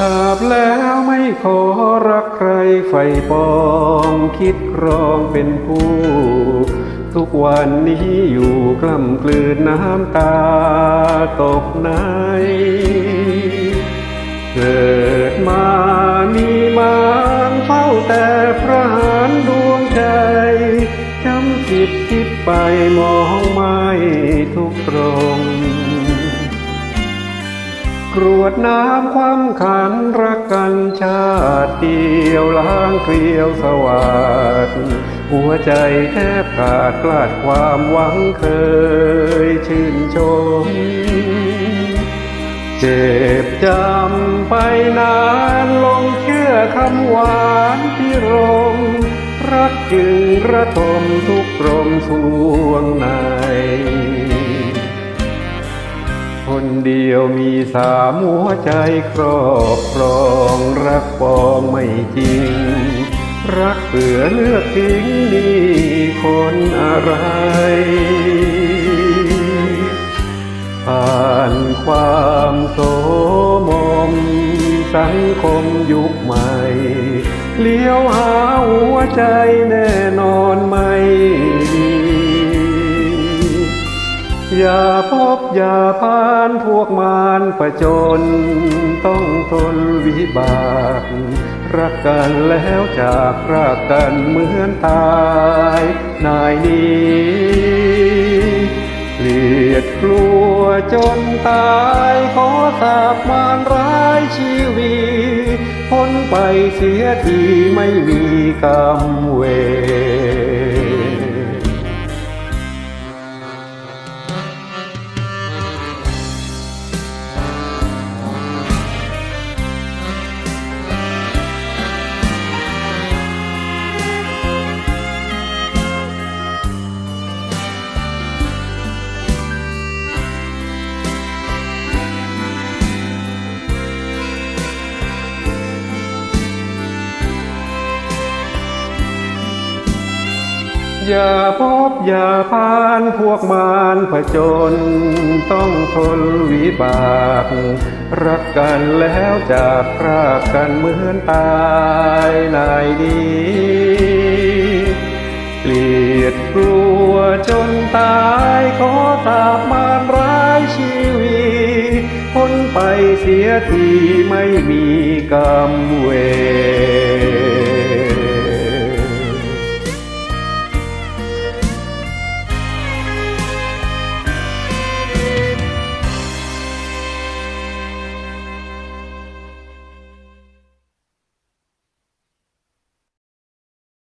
ตราบแล้วไม่ขอรักใครไฟปองคิดครองเป็นผู้ ทุกวันนี้อยู่กล้ำกลืนน้ำตาตกใน เกิดมามีมารเฝ้าแต่พระหารดวงใจจำจิตคิดไปมองไม่ทุกตรง กรวดน้ำความขันรักกันชาติเดียวล้างเกลียวสวัสดหัวใจแทบขาดกลาดความหวังเคยชื่นชม เจ็บจำไปนานลงเชื่อคำหวานที่รมรักจึงระทมทุกรมสวงใน ยวมีสามหัวใจครอบครองรักปองไม่จริง รักเปื่อเลือกทิ้งนี่คนอะไร ผ่านความโสมมสังคมยุคใหม่ เลี้ยวหาหัวใจแน่นอนไม่มีอย่า พบอย่าพานพวกมารประจน ต้องทนวิบาก รักกันแล้วจากรักกันเหมือนตายนายนี้เกลียดกลัวจนตายขอสาบมารร้ายชีวีพ้นไปเสียทีไม่มีกรรมเวร อย่าพบอย่าพานพวกมารผจญต้องทนวิบาก รักกันแล้วจากพรากกันเหมือนตายนายดีเกลียดกลัวจนตายขอสาบมารร้ายชีวีพ้นไปเสียทีไม่มีกรรมเวร